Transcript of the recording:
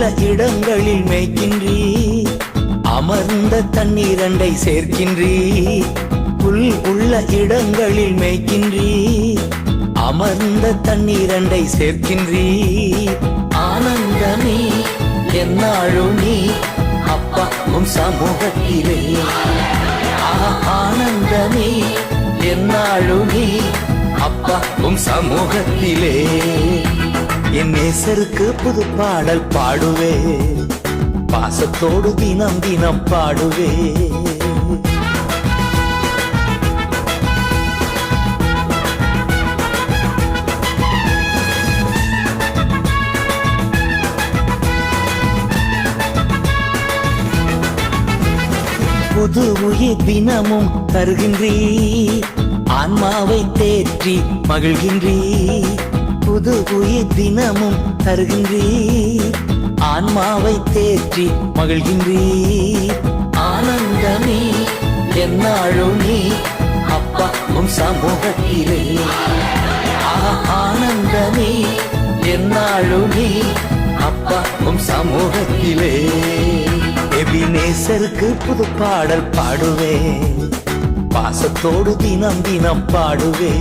நல்ல இடங்களில் மேய்க்கின்றீ அமர்ந்த தண்ணீரண்டை சேர்க்கின்றீ புல் உள்ள இடங்களில் மேய்க்கின்றீ அமர்ந்த தண்ணீரண்டை சேர்க்கின்றீ. ஆனந்தமே என்னாலும் நீ அப்பா உம் சமூகத்திலே ஆனந்தமே என்னாலும் நீ அப்பா உம் சமூகத்திலே. என் நேசருக்கு புது பாடல் பாடுவே. பாசத்தோடு தினம் தினம் பாடுவே. புது உயிர் தினமும் தருகின்றீ ஆன்மாவை தேற்றி மகிழ்கின்றீ புது உயிர் தினமும் தருகின்றீ ஆன்மாவை தேற்றி மகிழ்கின்றீ ஆனந்தமே என்னாலும் நீ அப்பா உன் சமூகத்திலே. ஆ- ஆனந்தமே என்னாலும் நீ அப்பா உன் சமூகத்திலே. எபினேசருக்கு புது பாடல் பாடுவே பாசத்தோடு தினம் தினம் பாடுவே